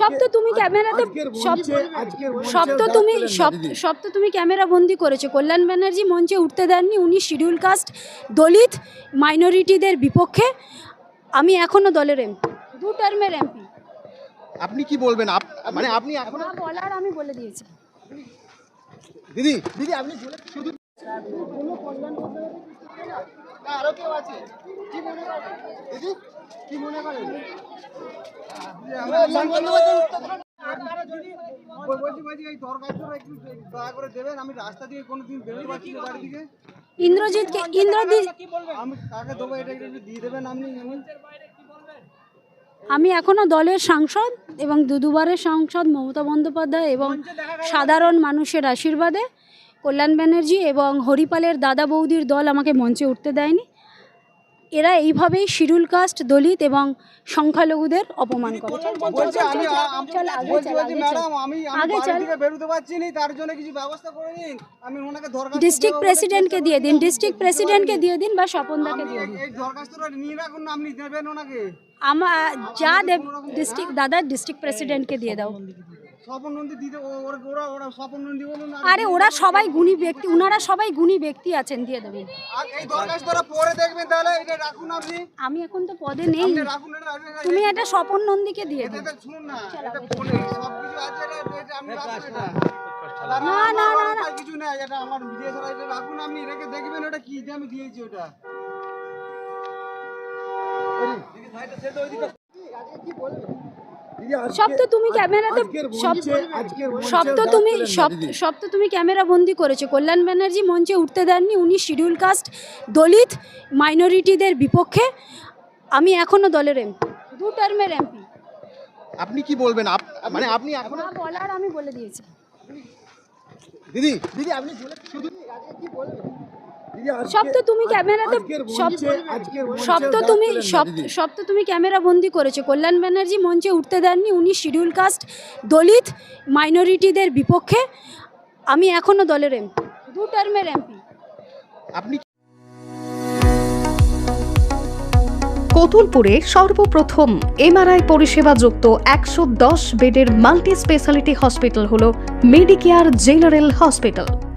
সব তো তুমি ক্যামেরাতে সব সব তো তুমি সব সব তো তুমি ক্যামেরা বন্দি করেছ। কল্যাণ ব্যানার্জি মঞ্চে উঠতে দেননি উনি শিডিউল কাস্ট দলিত মাইনরিটিদের বিপক্ষে। আমি এখনও দলের এমপি দু টার্মের এমপি। আপনি কি বলবেন? মানে আপনি এখন বলার আমি বলে দিয়েছি। দিদি দিদি আপনি শুধু না, আরও কেউ আছে? কি মনে করেন? দিদি কি মনে করেন? আমি রাস্তা দিয়ে কোনোদিন বেরোতে পারছি না বাড়ি থেকে ইন্দ্রজিৎকে ইন্দ্রজিৎ আমি কাকে দেবো এটা একটু দিয়ে দেবেন আপনি আমি আমি এখনও দলের সাংসদ এবং দুদুবারের সাংসদ মমতা বন্দ্যোপাধ্যায় এবং সাধারণ মানুষের আশীর্বাদে কল্যাণ ব্যানার্জি এবং হরিপালের দাদা বৌদির দল আমাকে মঞ্চে উঠতে দেয়নি। এরা এইভাবেই শিডিউল কাস্ট দলিত এবং সংখ্যালঘুদের অপমান করে। ডিস্ট্রিক্ট প্রেসিডেন্টকে দিয়ে দিন ডিস্ট্রিক্ট প্রেসিডেন্টকে দিয়ে দিন বা স্বপনদাকে দিয়ে দিন। এই দরখাস্তটা নিয়ে রাখুন না আপনি দেবেন ওনাকে। আমার যা দেব ডিস্ট্রিক্ট দাদা ডিস্ট্রিক্ট প্রেসিডেন্টকে দিয়ে দাও। স্বপন নন্দী দিতে ও- ওরা ওরা ওরা স্বপন নন্দী বলুন আরে ওরা সবাই গুণী ব্যক্তি ওনারা সবাই গুণী ব্যক্তি আছেন দিয়ে দেবেন। আর এই দরখাস্তটা পরে দেখবেন তাহলে রাখুন আপনি। আমি এখন তো পদে নেই। আপনি রাখুন এটা এটা- তুমি এটা স্বপন নন্দীকে দিয়ে দিও। এটা না না, না, না, না। কিছু না এটা আমার ভিডিও ছাড়া এটা রাখুন আপনি রেখে দেখবেন ওটা কি দিয়ে আমি দিয়েছি ওটা। সব তো তুমি ক্যামেরাতে সব সব তো তুমি সব সব তো তুমি ক্যামেরা বন্দি করেছ। কল্যাণ ব্যানার্জি মঞ্চে উঠতে দেননি উনি শিডিউল কাস্ট দলিত মাইনরিটিদের বিপক্ষে। আমি এখনও দলের এমপি দু টার্মের এমপি আপনি কি বলবেন? মানে আপনি এখন বলার আমি বলে দিয়েছি। দিদি দিদি আপনি শুধু কি বলবেন? সব তো তুমি ক্যামেরাতে সব সব তো তুমি সব সব তো তুমি ক্যামেরা বন্দি করেছ। কল্যাণ ব্যানার্জি মঞ্চে উঠতে দেননি উনি শিডিউল কাস্ট দলিত মাইনরিটিদের বিপক্ষে। আমি এখনও দলের এমপি দু টার্মের এমপি আপনি কতুলপুরে সর্বপ্রথম এমআরআই পরিষেবা যুক্ত একশো দশ বেডের মাল্টি স্পেশালিটি হসপিটাল হল মেডিকেয়ার জেনারেল হসপিটাল